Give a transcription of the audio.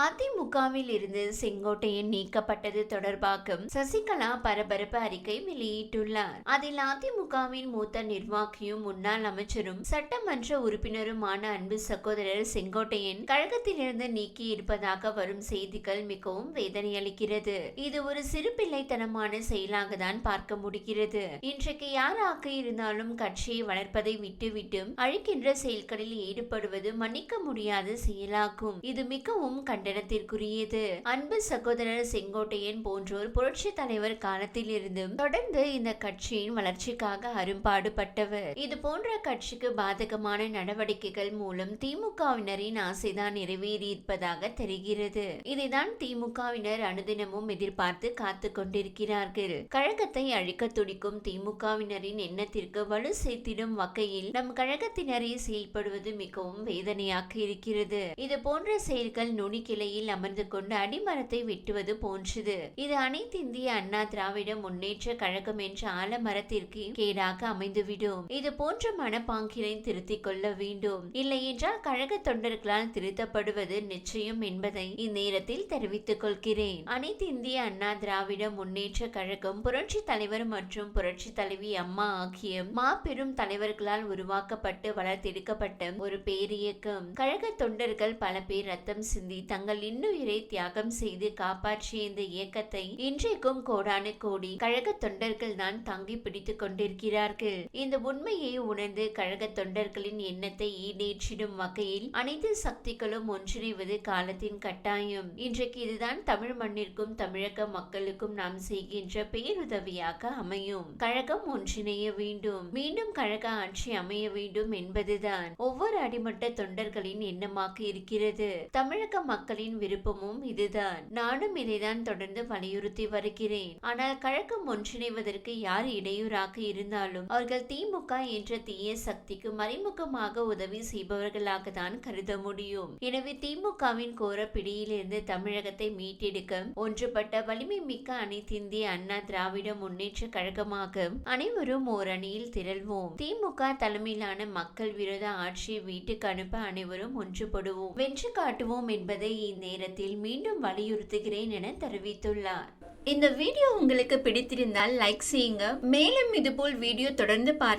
அதிமுகவில் இருந்து செங்கோட்டையன் நீக்கப்பட்டது தொடர்பாக சசிகலா பரபரப்பு அறிக்கை வெளியிட்டுள்ளார். அதில் அதிமுகவின் மூத்த நிர்வாகியும் முன்னாள் அமைச்சரும் சட்டமன்ற உறுப்பினருமான அன்பு சகோதரர் செங்கோட்டையன் கழகத்திலிருந்து நீக்கி இருப்பதாக வரும் செய்திகள் மிகவும் வேதனையளிக்கிறது. இது ஒரு சிறு பிள்ளைத்தனமான செயலாக தான் பார்க்க முடிகிறது. இன்றைக்கு யாராக இருந்தாலும் கட்சியை வளர்ப்பதை விட்டுவிட்டு அழிக்கின்ற செயல்களில் ஈடுபடுவது மன்னிக்க முடியாத செயலாகும். இது மிகவும் கண்டனத்திற்குரியது. அன்பு சகோதரர் செங்கோட்டையன் போன்றோர் புரட்சி தலைவர் காலத்திலிருந்து தொடர்ந்து இந்த கட்சியின் வளர்ச்சிக்காக அரும்பாடுபட்டவர். இது போன்ற கட்சிக்கு பாதகமான நடவடிக்கைகள் மூலம் திமுகவினரின் ஆசைதான் நிறைவேறியிருப்பதாக தெரிகிறது. இதைதான் திமுகவினர் அனுதினமும் எதிர்பார்த்து காத்து கொண்டிருக்கிறார்கள். கழகத்தை அழிக்க துடிக்கும் திமுகவினரின் எண்ணத்திற்கு வலு சேர்த்திடும் வகையில் நம் கழகத்தினரை செயல்படுவது மிகவும் வேதனையாக இருக்கிறது. இது போன்ற செயல்கள் நுனி கிளையில் அமர்ந்து கொண்டு அடிமரத்தை வெட்டுவது போன்றது. இது அனைத்து இந்திய அண்ணா திராவிட முன்னேற்ற கழகம் என்ற ஆலமரத்திற்கு கேடாக அமைந்துவிடும். இது போன்ற மனப்பாங்கினை திருத்திக் கொள்ள வேண்டும். இல்லை என்றால் கழக தொண்டர்களால் திருத்தப்படுவது நிச்சயம் என்பதை இந்நேரத்தில் தெரிவித்துக் கொள்கிறேன். அனைத்து இந்திய அண்ணா திராவிட முன்னேற்ற கழகம் புரட்சி தலைவர் மற்றும் புரட்சி தலைவி அம்மா ஆகிய மாபெரும் தலைவர்களால் உருவாக்கப்பட்டு வளர்த்தெடுக்கப்பட்ட ஒரு பேரியக்கம். கழக தொண்டர்கள் பல பேர் ரத்தம் சிந்தி தங்கள் இன்னுயிரை தியாகம் செய்து காப்பாற்றிய இந்த இயக்கத்தை இன்றைக்கும் கோடானு கோடி கழக தொண்டர்கள் தான் தாங்கி பிடித்துக் கொண்டிருக்கிறார்கள். இந்த உண்மையை உணர்ந்து கழக தொண்டர்களின் எண்ணத்தை ஈடேற்றிடும் வகையில் அனைத்து சக்திகளும் ஒன்றிணைவது காலத்தின் கட்டாயம். இன்றைக்கு இதுதான் தமிழ் மண்ணிற்கும் தமிழக மக்களுக்கும் நாம் செய்கின்ற பேருதவியாக அமையும். கழகம் ஒன்றிணைய வேண்டும். மீண்டும் கழக ஆட்சி அமைய வேண்டும் என்பதுதான் ஒவ்வொரு அடிமட்ட தொண்டர்களின் எண்ணமாக இருக்கிறது. தமிழக மக்கள் மக்களின் விருப்பமும் இதுதான். நானும் இதைதான் தொடர்ந்து வலியுறுத்தி வருகிறேன். ஆனால் கழகம் ஒன்றிணைவதற்கு யார் இடையூறாக இருந்தாலும் அவர்கள் திமுக என்ற தீய சக்திக்கு மறைமுகமாக உதவி செய்பவர்களாக தான் கருத முடியும். எனவே திமுகவின் கோர பிடியிலிருந்து தமிழகத்தை மீட்டெடுக்க ஒன்றுபட்ட வலிமை மிக்க அனைத்திந்திய அண்ணா திராவிட முன்னேற்ற கழகமாக அனைவரும் ஓர் அணியில் திரள்வோம் திமுக தலைமையிலான மக்கள் விரோத ஆட்சியை வீட்டுக்கு அனுப்ப அனைவரும் ஒன்றுபடுவோம். வென்று காட்டுவோம் என்பதை இந்நேரத்தில் மீண்டும் வலியுறுத்துகிறேன் என தெரிவித்துள்ளார். இந்த வீடியோ உங்களுக்கு பிடித்திருந்தால் லைக் செய்யுங்க. மேலும் இதுபோல் வீடியோ தொடர்ந்து பார்க்க